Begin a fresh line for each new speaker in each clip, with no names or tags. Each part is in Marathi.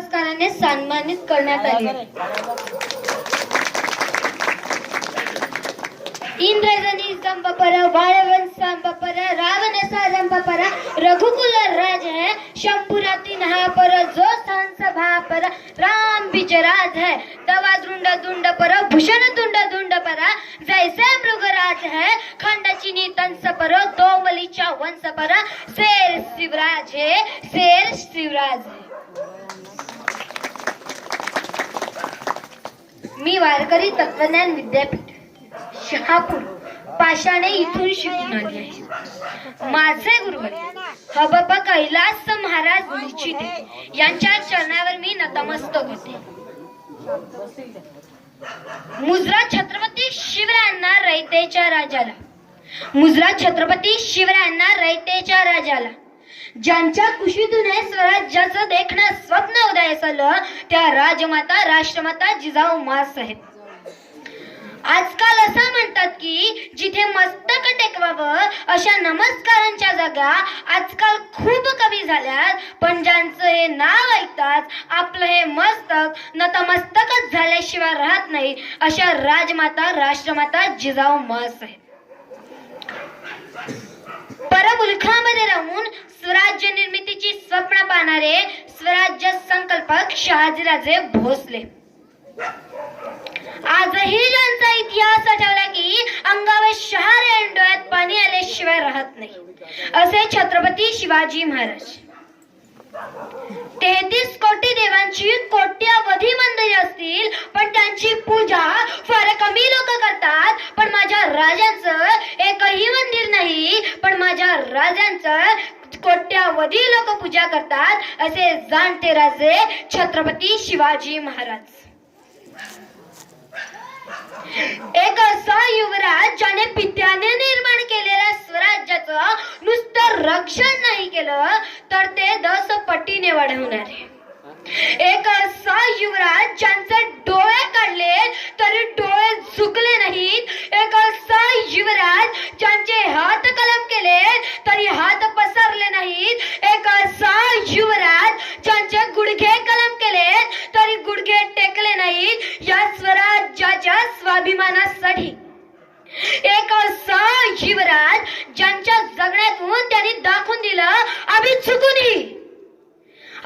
पुरस्काराने सन्मानित करण्यात आले. इंद्रजनी संपपर वाळवन संपपर रावण संपपर रघुकुल राज है शंभुराती पर जो संसभा पर राम बिजराज है दवा दुंड दुंड पर भूषण दुंड दुंड पर जैसे मृगराज है खंडचिनी तंस पर दोमलीच्या वंश पर शेर शिवराज है शेर शिवराज मी वारकरी तत्वज्ञान विद्यापीठ शहापूर पाषाणे इथून शिकून आली आहे. माझे गुरुवर हबप कैलास महाराज निश्चिते यांच्या चरणावर मी नतमस्तक होते. मुजरा छत्रपती शिवरायांना रयतेच्या राजाला. मुजरा छत्रपती शिवरायांना रयतेच्या राजाला. ज्यांच्या कुशीतून हे स्वराज्याचं देखणं स्वप्न उदयास आलं त्या राजमाता राष्ट्रमाता जिजाऊ मास आहेत. आजकाल असं म्हणतात की जिथे मस्तक टेकवावं अशा नमस्कारांच्या जागा आजकाल खूप कमी झाल्यात. पण ज्यांचं हे नाव ऐकताच आपलं हे मस्तक नतमस्तकच झाल्याशिवाय राहत नाही अशा राजमाता राष्ट्रमाता जिजाऊ मास आहेत. परमुलखामध्ये राहून स्वराज्य निर्मितीची स्वप्न पाहणारे स्वराज्य संकल्पक शहाजीराजे भोसले. आजही ज्यांचा इतिहास आठवला की अंगावर शहारे आणि डोळ्यात पाणी आल्याशिवाय राहत नाही. असे छत्रपती शिवाजी महाराज. तेहतीस कोटी देवांची कोट्यावधी मंदिरे असतील पण त्यांची पूजा फार कमी लोक करतात. पण माझ्या राजांचं एकही मंदिर नाही पण माझ्या राजांचं कोट्यावधी लोक पूजा करतात असे जाणते राजे छत्रपती शिवाजी महाराज. एक असा युवराज ज्याने पित्याने निर्माण केलेल्या स्वराज्याचं नुसतं रक्षण नाही केलं तर ते दस पटीने वाढवणारे एक असा युवराज ज्यांचे डोळे काढले तरी डोळे झुकले नाहीत. एक असा युवराज ज्यांचे हात कलम केले तरी हात पसरले नाहीत. एक असा युवराज ज्यांचे गुडघे कलम केले तरी गुडघे येईल या स्वराज्याच्या स्वाभिमानासाठी. एक असा युवराज ज्यांच्या जगण्यातून त्यांनी दाखवून दिलं आम्ही चुकूनही.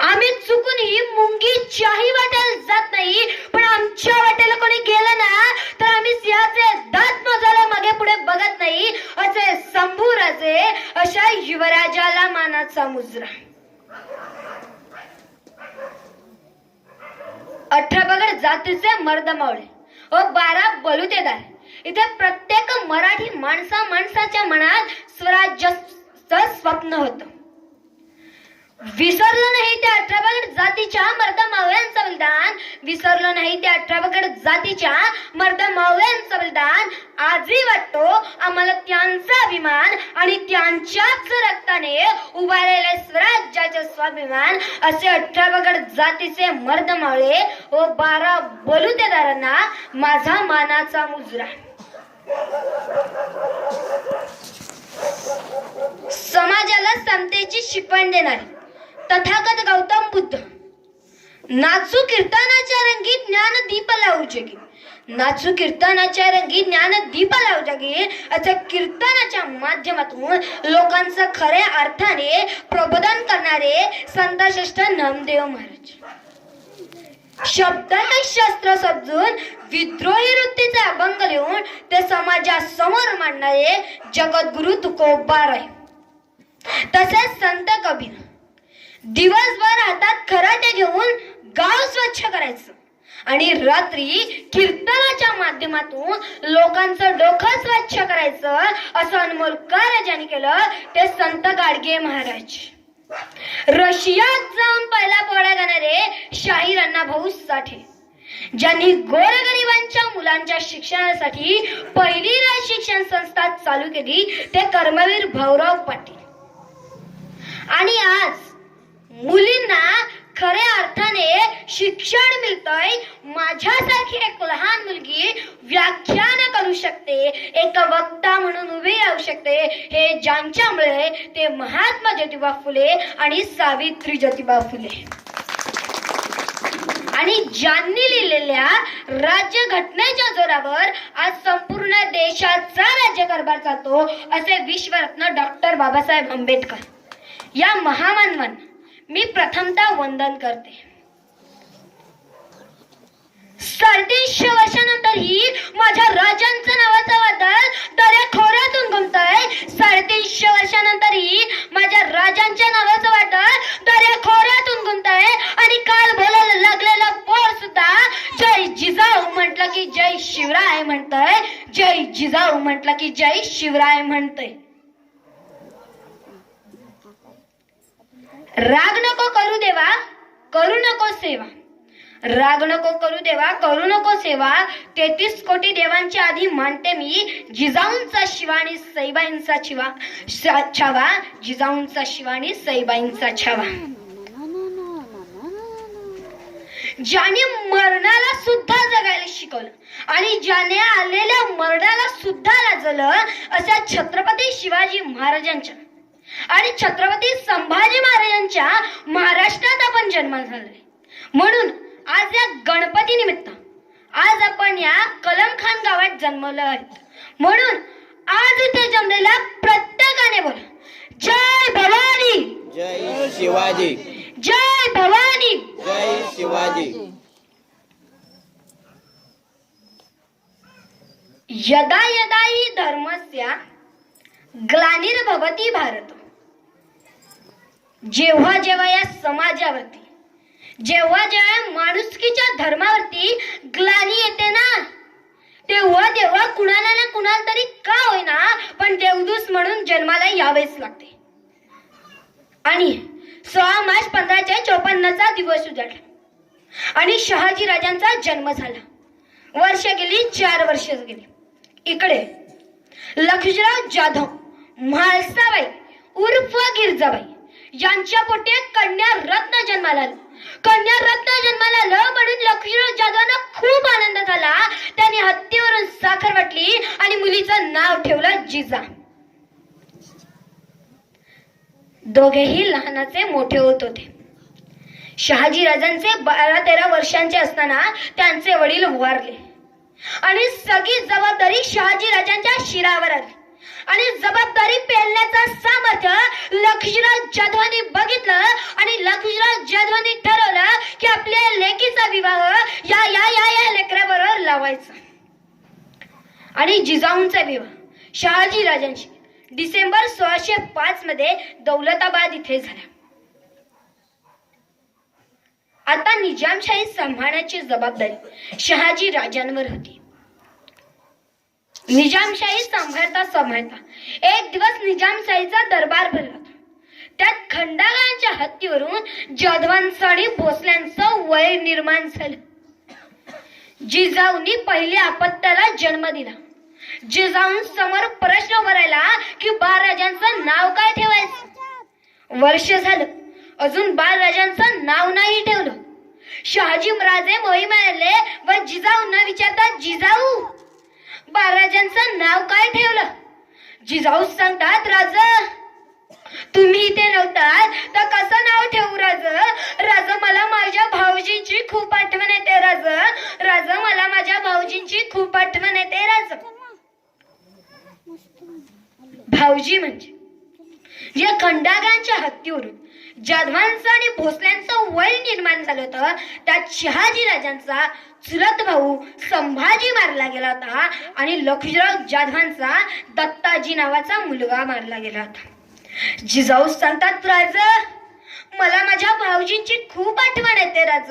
आम्ही चुकूनही मुंगी चाही वाटेल जात नाही पण आमच्या वाट्याला कोणी गेलं ना तर आम्ही सिंहाचे दात मोजायला मागे पुढे बघत नाही असे संभू राजे अशा युवराजाला मानाचा मुजरा. अठरा बगर जातीचे मर्द मावळे व बारा बलुतेदार. इथे प्रत्येक मराठी माणसा माणसाच्या मनात स्वराज्याचं स्वप्न होतं. विसरलो नाही त्या अठरा बगड जातीच्या मर्द मावळ्यांचं बलिदान. विसरलो नाही त्या अठरा बगड जातीच्या मर्द मावळ्यांचं बलिदान. आजही वाटतो आम्हाला त्यांचा अभिमान आणि त्यांच्याच रक्ताने उभारलेले स्वराज्याचे स्वाभिमान असे अठरा बगड जातीचे मर्द मावळे व बारा बलुतेदारांना माझा मानाचा मुजरा. समाजाला समतेची शिकवण देणारी. तथागत गौतम बुद्ध. नाचू कीर्तनाच्या रंगी ज्ञान दीप लावू जगे. नाचू कीर्तनाच्या रंगी ज्ञान दीप लावू जगे. असं कीर्तनाच्या माध्यमातून लोकांचं खऱ्या अर्थाने प्रबोधन करणारे संतश्रेष्ठ नामदेव महाराज. शब्द हे शस्त्र समजून विद्रोही वृत्तीचे अभंग लिहून ते समाजासमोर मांडणारे जगद्गुरु तुकोबा राय तसेच संत कबीर. दिवसभर हातात खराटे घेऊन गाव स्वच्छ करायचं. आणि रात्री कीर्तनाच्या माध्यमातून लोकांचं डोकं स्वच्छ करायचं असं अनमोल कार्य ज्यांनी केलं ते संत गाडगे महाराज. रशियात जाऊन पहिला पोळ्या गाणारे शाहीर अण्णाभाऊ साठे. ज्यांनी गोरगरिबांच्या मुलांच्या शिक्षणासाठी पहिली राज शिक्षण संस्था चालू केली ते कर्मवीर भाऊराव पाटील. आणि आज मुलींना खऱ्या अर्थाने शिक्षण मिळतंय. माझ्यासारखी एक लहान मुलगी व्याख्यान करू शकते एक वक्ता म्हणून उभी राहू शकते. हे ज्यांच्यामुळे ते महात्मा ज्योतिबा फुले आणि सावित्री ज्योतिबा फुले. आणि ज्यांनी लिहिलेल्या राज्य घटनेच्या जोरावर आज संपूर्ण देशाचा राज्यकारभार चालतो असे विश्वरत्न डॉक्टर बाबासाहेब आंबेडकर. या महामानवांना मी प्रथमतः वंदन करते. साडेतीनशे वर्षानंतरही माझ्या राजांचं नावाचा वादळ दऱ्या खोऱ्यातून घुमतय. साडेतीनशे वर्षानंतरही माझ्या राजांच्या नावाचं वादळ दऱ्या खोऱ्यातून घुमतय. आणि काल बोलायला लागलेला पोर सुद्धा जय जिजाऊ म्हटलं की जय शिवराय म्हणतय. जय जिजाऊ म्हटलं की जय शिवराय म्हणतय. राग नको करू देवा करू नको सेवा. राग नको करू देवा करू नको सेवा. तेहतीस कोटी देवांच्या आधी मानते मी जिजाऊंचा शिवा आणि सईबाईंचा शिवा छावा. जिजाऊंचा शिवा आणि सईबाईंचा छावा. ज्याने मरणाला सुद्धा जगायला शिकवलं आणि ज्याने आलेल्या मरणाला सुद्धा लाजलं अशा छत्रपती शिवाजी महाराजांच्या आणि छत्रपती संभाजी महाराजांच्या महाराष्ट्रात आपण जन्माला झालोय. म्हणून आज या गणपती निमित्त आज आपण या कलमखान गावात जन्मलो आहेत. म्हणून आज इथे जमलेल्या प्रत्येकाने बोला जय भवानी!
जय शिवाजी.
जय भवानी!
जय शिवाजी.
यदा यदा हि धर्मस्य ग्लानिर्भवती भारत. जेव्हा जेव्हा या समाजावरती जेव्हा जेव्हा माणुसकीच्या धर्मावरती ग्लानी येते ना तेव्हा तेव्हा कुणाला ना कुणाला तरी का होईना पण देवदूस म्हणून जन्माला यावेच लागते. आणि सोळा मार्च पंधराशे चोपन्नचा दिवस उजाडला. आणि शहाजी राजांचा जन्म झाला. वर्ष गेली चार वर्ष गेली. इकडे लक्ष्मीराव जाधव म्हाळसाबाई उर्फ गिरजाबाई यांच्या पोटी कन्या रत्न जन्माला कन्या रत्न जन्माला आलं म्हणून लक्ष्मणराव जाधवना खूप आनंद झाला. त्यांनी हत्तीवरून साखर वाटली आणि मुलीचं नाव ठेवलं जिजा. दोघेही लहानाचे मोठे होत होते. शहाजी राजांचे बारा तेरा वर्षांचे असताना त्यांचे वडील वारले. आणि सगळी जबाबदारी शहाजी राजांच्या शिरावर आली. आणि जबाबदारी पेलण्याचं सामर्थ्य लक्ष्मीराज जाधवांनी बघितलं आणि लक्ष्मीराज जाधवांनी ठरवलं की आपल्या लेकीचा विवाह या या या या लेकराबरोबर लावायचा. आणि जिजाऊंचा विवाह शहाजी राजांशी डिसेंबर सोळाशे पाच मध्ये दौलताबाद इथे झाला. आता निजामशाही सांभाळण्याची जबाबदारी शहाजी राजांवर होती. निजामशाही सांभाळता सांभाळता. एक दिवस निजामशाहीचा दरबार भरला. त्यात खंडाळांच्या हत्तीवरून जाधवांसाठी भोसल्यांचं वय निर्माण झालं. जिजाऊंनी पहिल्या आपत्याला जन्म दिला. जिजाऊन समोर प्रश्न भरायला की बाळराजांचं नाव काय ठेवायचं? वर्ष झालं. अजून बाळराजांचं नाव नाही ठेवलं. शहाजी महाराजे मोहीम आले व जिजाऊंना विचारतात जिजाऊ महाराजांचं नाव काय ठेवलं? जिजाऊ सांगतात राज तुम्ही इथे नव्हतात तर कसं नाव ठेवू राज? राज मला माझ्या भाऊजींची खूप आठवण येते राज. राज मला माझ्या भाऊजींची खूप आठवण येते राज. भाऊजी म्हणजे जे खंडागांच्या हत्तीवरून जाधवांचं आणि भोसल्यांचं वय निर्माण झालं होतं त्यात शहाजी राजांचा चुलत भाऊ संभाजी मारला गेला होता आणि लक्ष्मीराव जाधवांचा दत्ताजी नावाचा मुलगा मारला गेला होता. जिजाऊ सांगतात राज मला माझ्या भाऊजींची खूप आठवण येते राज.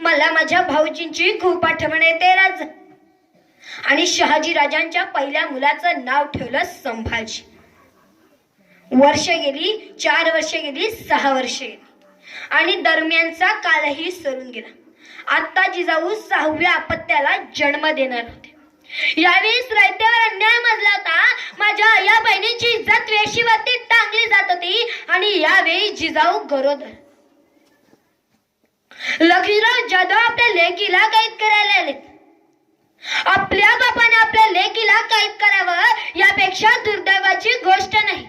मला माझ्या भाऊजींची खूप आठवण येते राज. आणि शहाजी राजांच्या पहिल्या मुलाचं नाव ठेवलं संभाजी. वर्ष गेली चार वर्ष गेली सहा वर्ष गेली. आणि दरम्यानचा कालही सरून गेला. आता जिजाऊ सहाव्या अपत्याला जन्म देणार होते. यावेळेस रयतेवर अन्याय मजला होता. माझ्या या बहिणीची इज्जत वेशीवरती टांगली जात होती आणि यावेळी जिजाऊ गरोदर. लक्ष्मणराव जाधव आपल्या लेकीला कैद करायला आलेत. आपल्या बापाने आपल्या लेकीला कैद करावं यापेक्षा दुर्दैवाची गोष्ट नाही.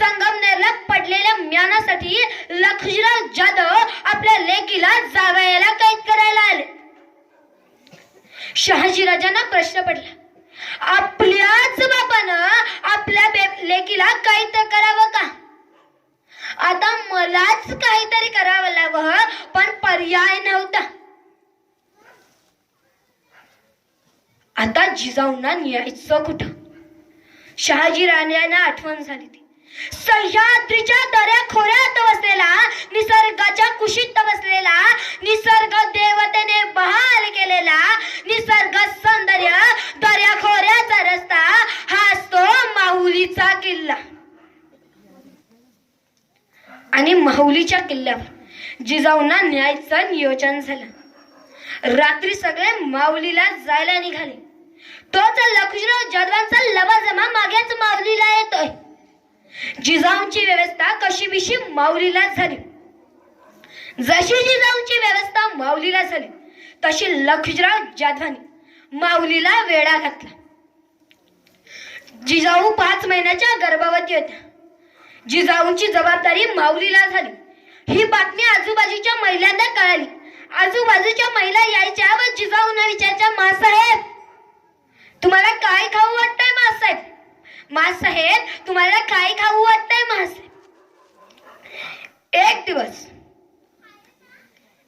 संगमनेरला पडलेल्या म्यानासाठी लक्ष्मीराव जाधव आपल्या लेकीला जावयाला कैद करायला आले. शहाजीराजांना प्रश्न पडला. आपल्याच बापानं आपल्या बे- लेकीला कैद करावं का? आता मलाच काहीतरी करावं लागवं पण पर्याय नव्हता. आता जिजाऊंना न्यायचं कुठं? शहाजी राजांना आठवण झाली ती. सह्याद्रीच्या दऱ्या खोऱ्यात बसलेला निसर्गाच्या कुशीत बसलेला निसर्ग देवतेने बहाल केलेला निसर्ग सौंदर्य दऱ्या खोऱ्याचा रस्ता हा तो माहुलीचा किल्ला. आणि माहुलीच्या किल्ल्यावर जिजाऊंना न्यायचं नियोजन झालं. रात्री सगळे माऊलीला जायला निघाले. तोच लक्ष्मणराव जाधवांचा लवाजमा मागेच माऊलीला येतोय. जिजाऊंची व्यवस्था कशी विशी माऊलीला झाली. जशी जिजाऊंची व्यवस्था माऊलीला झाली तशी लक्ष्मणराव जाधवानी माऊलीला वेढा घातला. जिजाऊ पाच महिन्याच्या गर्भवती होत्या. जिजाऊंची जबाबदारी माऊलीला झाली. ही बातमी आजूबाजूच्या महिलांना कळाली. आजूबाजूच्या महिला यायच्या व जिजाऊंना विचारच्या मासाहेब तुम्हाला काय खाऊ वाटतंय मासाहेब मासाहेब तुम्हाला काय खाऊ वाटतंय मासाहेब एक दिवस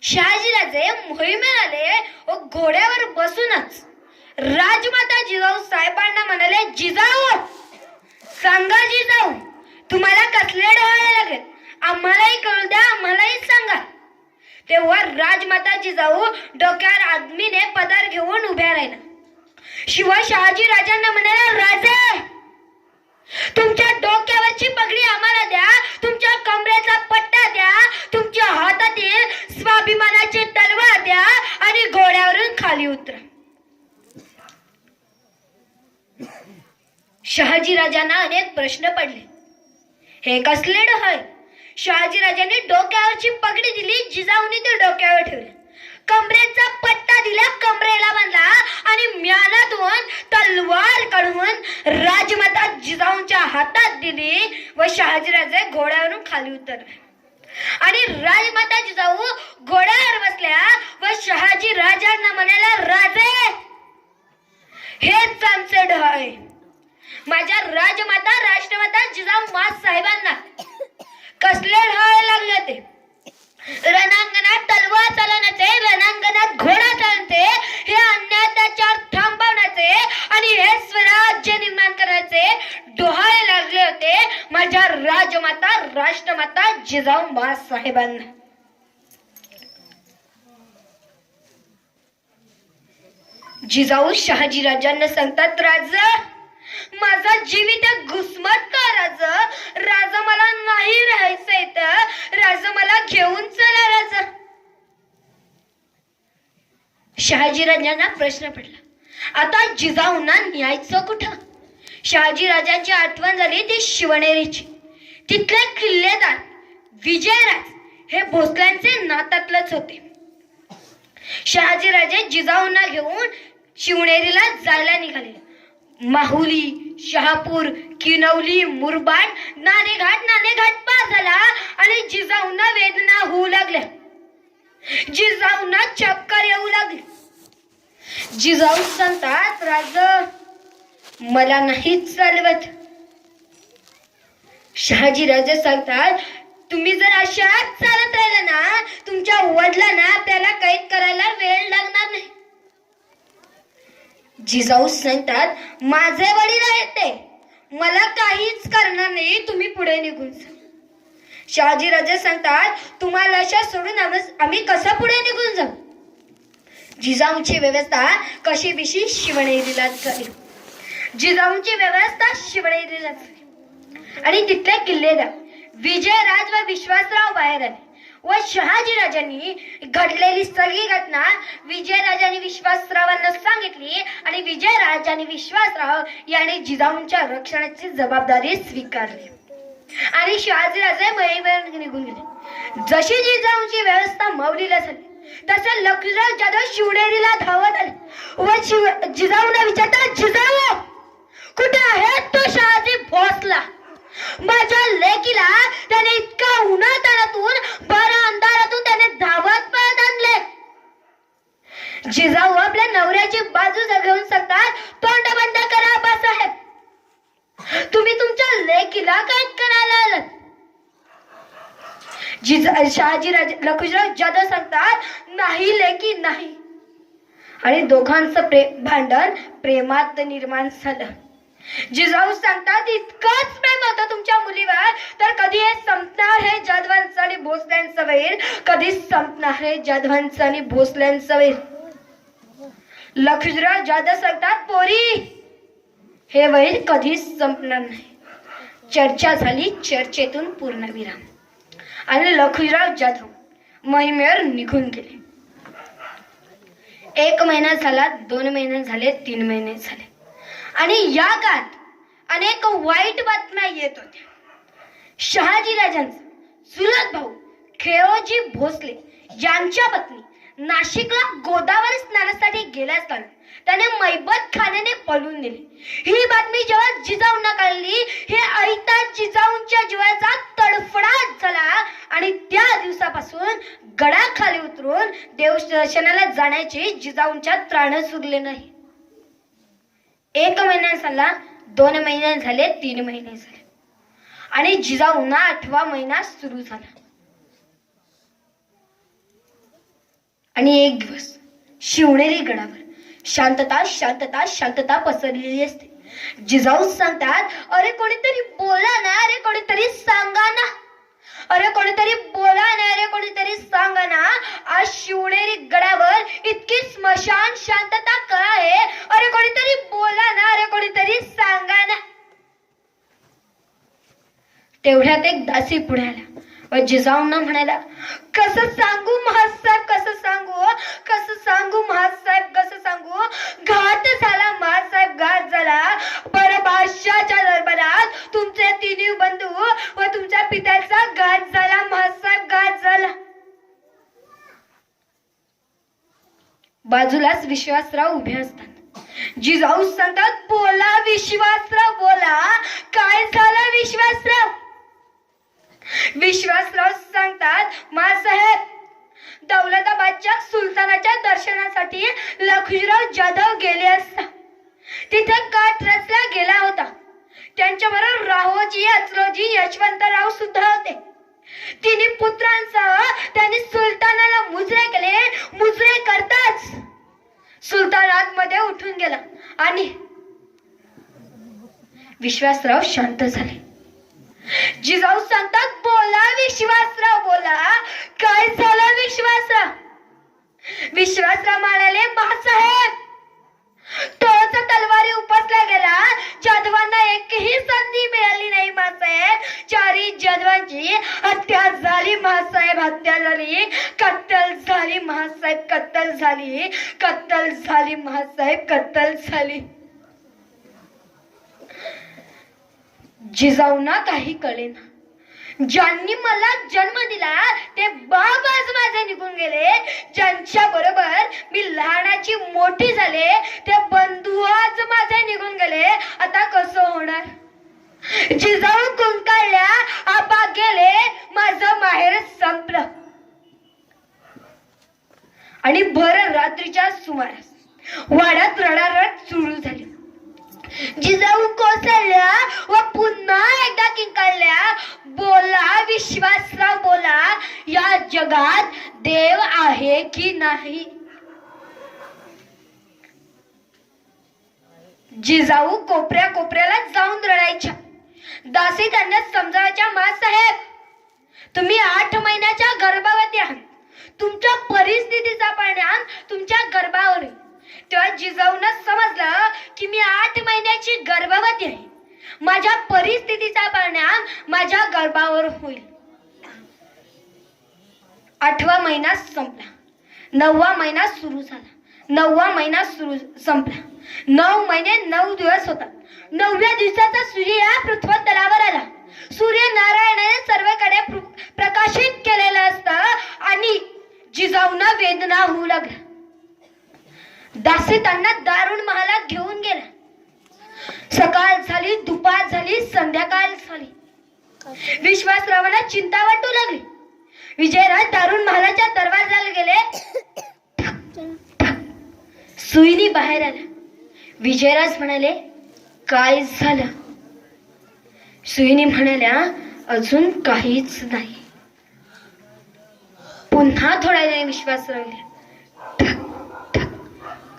शहाजीराजे मोहिमेला आले व घोड्यावर बसूनच राजमाता जिजाऊ साहेबांना म्हणाले जिजाऊ सांगा जिजाऊ तुम्हाला कसले डोळे लागेल? आम्हालाही कळू द्या आम्हालाही सांगा. तेव्हा राजमाता जिजाऊ डोक्यावर आदमीने पदार घेऊन उभ्या राहिला. शिवाय शहाजी राजांना म्हणाला राजे तुमच्या डोक्यावरची पगडी आम्हाला द्या. तुमच्या कमरेचा पट्टा द्या. तुमच्या हातातील स्वाभिमानाची तलवार द्या आणि घोड्यावरून खाली उतरा. शहाजी राजांना अनेक प्रश्न पडले. हे कसले डोळे? शहाजी राजांनी डोक्यावरची पगडी दिली जिजाऊनी ते डोक्यावर ठेवले. कमरेचा पट्टा दिला कमरेला बांधला आणि म्यानातून तलवार काढून राजमाता जिजाऊंच्या हातात दिली व शहाजीराजे घोड्यावरून खाली उतरले. आणि राजमाता जिजाऊ घोड्यावर बसल्या व शहाजी राजांना म्हणाला राजे हेच आमचे ढळ माझ्या राजमाता राष्ट्रमाता जिजाऊ मास साहेबांना कसले ढाळे लागले ते रणांगणात तलवार चालवण्याचे रणांगणात घोडा चालवण्याचे हे अन्याय थांबवण्याचे आणि हे स्वराज्य निर्माण करायचे डोहाळे लागले होते माझ्या राजमाता राष्ट्रमाता जिजाऊ बाळासाहेबांना. जिजाऊ शहाजी राजांना सांगतात राजा माझा जीवित घुसमट का राजा राजा मला नाही राहायचं तर राजा मला घेऊन चला राजा. शहाजी राजांना प्रश्न पडला. आता जिजाऊंना न्यायचं कुठं? शहाजी राजांची आठवण झाली ती शिवनेरीची. तिथले किल्लेदार विजयराज हे भोसल्यांचे नातातलंच होते. शहाजीराजे जिजाऊंना घेऊन शिवनेरीला जायला निघाले. माहुली शहापूर किनवली मुरबाड नाणेघाट नाणेघाट पार झाला आणि जिजाऊंना वेदना होऊ लागल्या. जिजाऊंना चक्कर येऊ लागली. जिजाऊ सांगतात राज मला नाही चालवत. शहाजी राजे सांगतात तुम्ही जर अशाच चालत राहिला ना तुमच्या वडिलांना त्याला कैद करायला वेळ लागणार नाही. जिजाऊ सांगतात माझे वडील आहेत ते. मला काहीच करणार नाही तुम्ही पुढे निघून जा. शहाजी राजे सांगतात तुम्हाला अशा सोडून आम्ही आम्ही कसं पुढे निघून जाऊ? जिजाऊंची व्यवस्था कशी बिशी शिवणेरीला झाली. जिजाऊंची व्यवस्था शिवणेरीला झाली. आणि तिथले किल्लेदार विजयराज व विश्वासराव बाहेर आले. व शहाजी राजांनी घडलेली सगळी घटना विजयराजांनी विश्वासरावांना सांगितली आणि विजयराज आणि विश्वासराव यांनी जिजाऊंच्या रक्षणाची जबाबदारी स्वीकारली. आणि शहाजीराजे मयीवर निघून गेले. जशी जिजाऊंची व्यवस्था माऊलीला झाली तसं लक्ष्मणराव जाधव शिवनेरीला धावत आले व शिव जिजाऊंना विचारता जिजाऊ कुठे आहे तो? शहाजी भोसला. माझ्या लेकीला त्याने इतका उन्हातानातून बरं अंधारातून त्याने धावत पळत आणले. जिजाऊ आपल्या नवऱ्याची बाजू जगवून सांगतात तोंड बंद करा बासाहेब तुम्ही तुमच्या लेकीला काय करायला आलात. जिजा शहाजीराजे लखुजराव जाधव सांगतात नाही लेकी नाही. आणि दोघांचं प्रेम भांडण प्रेमात निर्माण झालं. जिजाऊ सांगतात इतकंच प्रेम होतं तुमच्या मुलीवर तर कधी हे संपणार हे जाधवांचं आणि भोसल्यांचं वैर? कधी संपणार हे जाधवांचं आणि भोसल्यांचं वैर? लक्ष्मीराव जाधव सांगतात पोरी हे वैर कधीच संपणार नाही. चर्चा झाली चर्चेतून पूर्णविराम. आणि लखुजराव जाधव महिमेवर निघून गेले. एक महिना झाला दोन महिने झाले तीन महिने झाले. आणि या काळात अनेक वाईट बातम्या येत होत्या. शहाजी राजांचा चुलत भाऊ खेळोजी भोसले यांच्या पत्नी नाशिकला गोदावरी स्नानासाठी गेल्या असताना त्याने मैबत खाण्याने पळून दिले ही बातमी जेव्हा जिजाऊंना कळली हे ऐकता जिजाऊंच्या जीवाचा तडफडाट झाला आणि त्या दिवसापासून गडाखाली उतरून देवदर्शनाला जाण्याचे जिजाऊंच्या त्राण सुरले नाही. एक महिना झाला दोन महिने झाले तीन महिने झाले. आणि जिजाऊंना आठवा महिना सुरू झाला. आणि एक दिवस शिवनेरी गडावर शांतता शांतता शांतता पसरलेली असते. जिजाऊ सांगतात अरे कोणीतरी बोला ना अरे कोणीतरी सांगा ना. अरे कोणीतरी बोला ना अरे कोणीतरी सांगा ना आज शिवनेरी गडावर इतकी स्मशान शांतता का आहे? अरे कोणीतरी बोला ना अरे कोणीतरी सांगा ना. तेवढ्यात एक दासी पुढे आला. जिजाऊंना म्हणाला कसं सांगू महासाहेब कसं सांगू हो? कसं सांगू महासाहेब कसं सांगू? घाट झाला महासाहेब घाट झाला. परभाषाच्या दरबारात तुमचे तिन्ही बंधू व तुमच्या पित्याचा घाट झाला महासाहेब घाट झाला. बाजूलाच विश्वासराव उभे असतात. जिजाऊ सांगतात बोला विश्वासराव बोला. काय झालं विश्वासराव? विश्वासराव सांगतात मासाहेब दौलताबादच्या सुलतानाच्या दर्शनासाठी लखुजीराव जाधव गेले असता. तिथे काठ रचला गेला होता. त्यांच्याबरोबर राहोजी अचलोजी यशवंतराव सुद्धा होते. तिने पुत्रांसह त्यांनी सुलतानाला मुजरे केले मुजरे करताच सुलतान आतमध्ये उठून गेला आणि विश्वासराव शांत झाले. जिजाऊ सांगतात बोला विश्वासराव बोला. काय झालं विश्वासराव? विश्वासराव म्हणाले बासाहेब तोच तलवारी उपसला गेला जाधवांना एकही संधी मिळाली नाही मासाहेब चारी जाधवांची हत्या झाली महासाहेब हत्या झाली. कत्तल झाली महासाहेब कत्तल झाली. कत्तल झाली महासाहेब कत्तल झाली. जिजाऊना काही कळेना. ज्यांनी मला जन्म दिला ते बाबाच माझे निघून गेले. ज्यांच्या बरोबर मी लहानाची मोठी झाले ते बंधू आज माझे निघून गेले. आता कसं होणार? जिजाऊ कुंकाळल्या आबा गेले माझं माहेर संपलं. आणि भर रात्रीच्या सुमारास वाड्यात रडारड सुरू झाली. जिजाऊ कोसळल्या व पुन्हा एकदा किंकाळल्या. बोला विश्वासराव बोला या जगात देव आहे की नाही? जिजाऊ कोपऱ्या कोपऱ्याला जाऊन रडायच्या. दासी त्यांना समजावायच्या मासाहेब तुम्ही आठ महिन्याच्या गर्भवती आहात. तुमच्या परिस्थितीचा परिणाम तुमच्या गर्भावर होईल. तेव्हा समजलं की मी आठ महिन्याची गर्भवती आहे. माझ्या परिस्थितीचा परिणाम माझ्या गर्भावर होईल. आठवा महिना संपला. नववा महिना सुरू झाला. नववा महिना सुरू संपला. नऊ महिने नऊ दिवस होतात. नवव्या दिवसाचा सूर्य या पृथ्वी तलावर आला. सूर्य नारायणाने सर्वकडे प्रकाशित केलेलं असतं आणि जिजाऊन वेदना होऊ लागल्या. असे त्यांना दारुण महालात घेऊन गेला. सकाळ झाली दुपार झाली संध्याकाळ झाली. विश्वासरावांना चिंता वाटू लागली. विजयराज दारुण महालाच्या दरवाजाला गेले. सुईनी बाहेर आला. विजयराज म्हणाले काय झालं? सुईनी म्हणाल्या अजून काहीच नाही. पुन्हा थोड्या वेळ विश्वासराव गेले.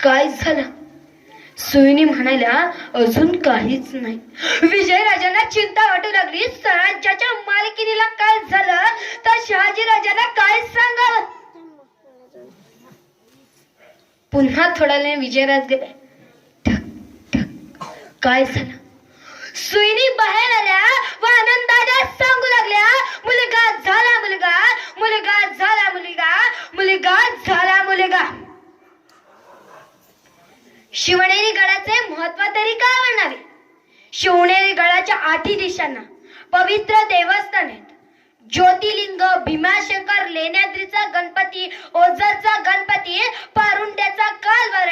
काय झालं? सुईनी म्हणाल्या अजून काहीच नाही. विजयराजांना चिंता वाटू लागली. सरांच्या मालकिनीला काय झालं? तर शहाजी राजांना काय सांगावं पुन्हा थोड्या वेळ विजयराज गेले. ठक, ठक. काय झालं? सुईनी बाहेर आल्या व आनंदाने सांगू लागल्या मुलगा झाला मुलगा मुलगा झाला मुलगा मुलगा झाला मुलगा. शिवनेरी गडाचे महत्त्व तरी काय म्हणावे शिवनेरी गडाच्या आठी दिशांना पवित्र देवस्थान आहेत. ज्योतिलिंग भीमाशंकर लेण्याद्रीचा गणपती ओझरचा गणपती पारुंड्याचा कालवर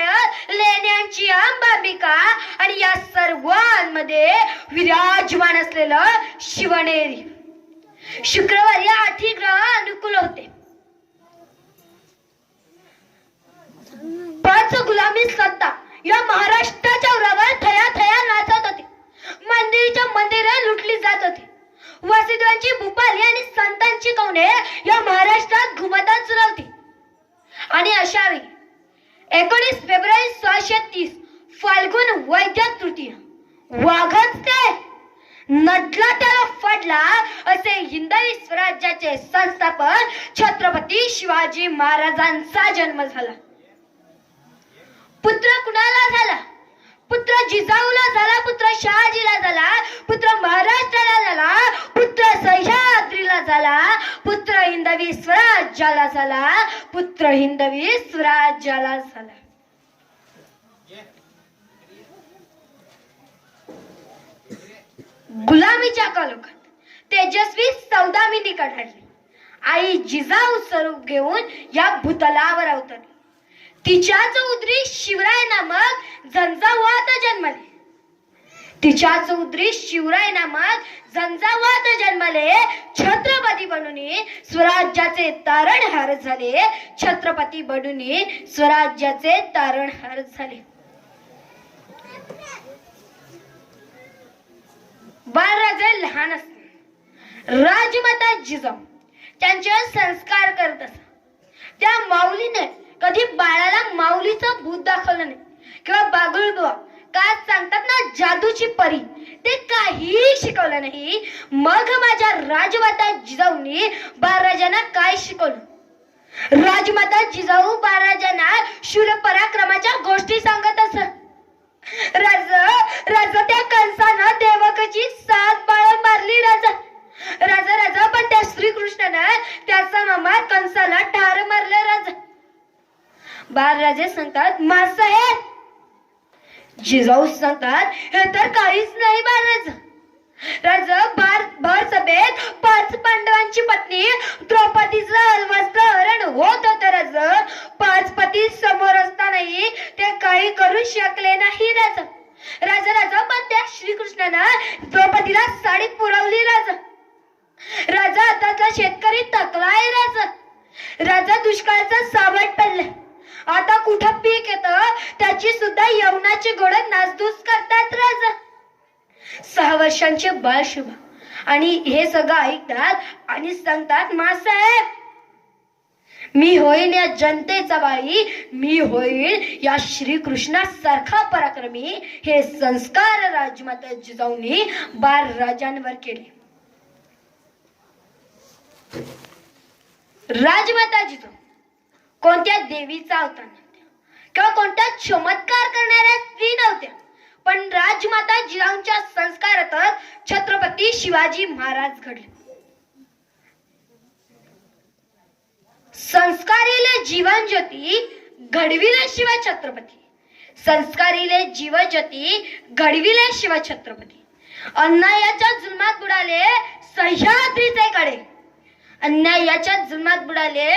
लेण्यांची अंबाबिका आणि या सर्वांमध्ये विराजमान असलेलं शिवनेरी. शुक्रवारी आठी ग्रह अनुकूल होते. पाच गुलामी सत्ता या महाराष्ट्राच्या उरावर थया थया नाचत होते मंदिरच्या मंदिरे लुटली जात होती वसुदेवांची भूपाली आणि संतांची कवने या महाराष्ट्रात घुमतच सुरवती आणि अशा वेळी एकोणीस फेब्रुवारी सोळाशे तीस फाल्गुन वैद्य तृतीय वाघच ते नडला त्याला फडला असे हिंदवी स्वराज्याचे संस्थापक छत्रपती शिवाजी महाराजांचा जन्म झाला. पुत्र कुणाला झाला? पुत्र जिजाऊला झाला पुत्र शहाजीला झाला पुत्र महाराष्ट्राला झाला पुत्र सह्याद्रीला झाला पुत्र हिंदवी स्वराज्याला झाला पुत्र हिंदवी स्वराज्याला झाला. गुलामीच्या कालोखात तेजस्वी सौदामिनी कठाडली आई जिजाऊ स्वरूप घेऊन या भूतलावर अवतरली. तिच्याच उदरी शिवराय नामक झंझावात जन्मले. तिच्याच उदरी शिवराय नामक झंझावात जन्मले. छत्रपती बनून स्वराज्याचे तारणहार झाले. छत्रपती बनून स्वराज्याचे तारणहार झाले. बाळराजे लहान असताना राजमाता जिजाऊ त्यांच्यावर संस्कार करत असत. त्या माऊलीने कधी बाळाला माऊलीचं भूत दाखवलं नाही. किंवा बागुळबुवा काय सांगतात ना जादूची परी? ते काहीही शिकवलं नाही. मग माझ्या राजमाता जिजाऊनी बाराजांना काय शिकवलं? राजमाता जिजाऊ बाराजांना शूर पराक्रमाच्या गोष्टी सांगत असत. राज राज त्या कंसानं देवकाची सात बाळ मारली राजा. राजा राजा पण त्या श्रीकृष्णानं त्याचा मामा कंसाला ठार मारलं राजा. बाळराजे सांगतात मासाहेब जिजाऊ सांगतात हे तर काहीच नाही बाळराज. राज बार भर सभेत पाच पांडवांची पत्नी द्रौपदीचं वस्त्र हरण होत होत राज. पाच पती समोर असतानाही ते काही करू शकले नाही राज. राजा राजा पण त्या श्रीकृष्णानं द्रौपदीला साडी पुरवली राजा. राजा आताचा शेतकरी थकलाय राजा. राजा दुष्काळाचा सावट पडलाय आता कुठं पीक येत? त्याची सुद्धा यवनाची घोड नासधूस करतात राजा. सहा वर्षांचे बाळ शुभा. आणि हे सगळं ऐकतात आणि सांगतात मासाहेब मी होईल या जनतेचा बाई मी होईल या श्रीकृष्णासारखा पराक्रमी. हे संस्कार राजमाता जिजाऊनी बाळ राजांवर केले. राजमाता जिजाऊ कोणत्या देवीचा अवतार नव्हत्या किंवा कोणत्या चमत्कार करणाऱ्या स्त्री नव्हत्या. पण राजमाता जिजाऊंच्या संस्कारातच छत्रपती शिवाजी महाराज घडले. संस्कारीले जीवन ज्योती घडविले शिवा छत्रपती संस्कारीले जीवज्योती घडविले शिवा छत्रपती अन्यायाच्या जुलमात बुडाले सह्याद्रीचे कडे अन्यायाच्या जुलमात बुडाले.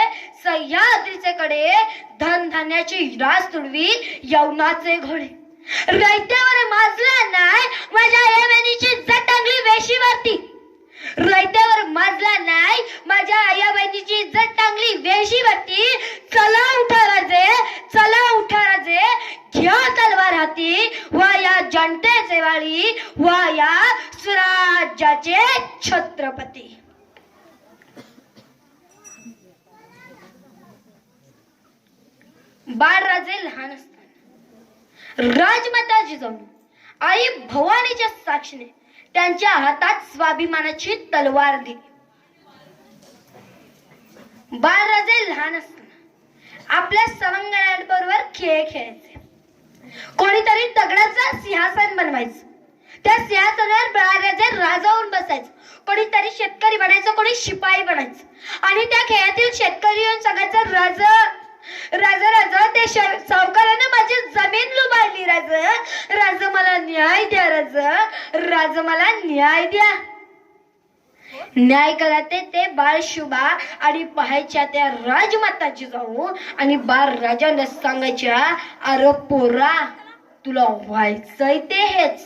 सह्याद्रीचे कडे धन धान्याची रास तुडवी यवनाचे घोडे. रयतेवर माजला नाही माझ्या येमेनीची जटांगली वेशीवरती रयत्यावर माजला नाही माझ्या आया बहिणीची इज्जत टांगली वेशीवरती चला उठा राजे चला उठा राजे घ्या तलवार हाती वा या जनतेचे वाळी वा या स्वराज्याचे छत्रपती. बाळराजे लहान असताना राजमाता जिजाऊ आई भवानीच्या साक्षीने त्यांच्या हातात स्वाभिमानाची तलवार दिली. बाळराजे लहान असताना आपल्या सवंगड्यांबरोबर खेळ खेळायचे. कोणीतरी दगडाचं सिंहासन बनवायचं. त्या सिंहासनावर बाळराजे राजावून बसायचं. कोणीतरी शेतकरी बनायचं कोणी शिपाई बनायचं. आणि त्या खेळातील शेतकरी येऊन सांगायचं राजा राजा राजा ते सावकारानं माझी जमीन लुबाडली राज. राज मला न्याय द्या राज. राज मला न्याय द्या. न्याय कराते ते बाळ शुभा आणि पाहायच्या त्या राजमाताची जाऊ आणि बाळ राजाने सांगायच्या अरे पोरा तुला व्हायचंय ते हेच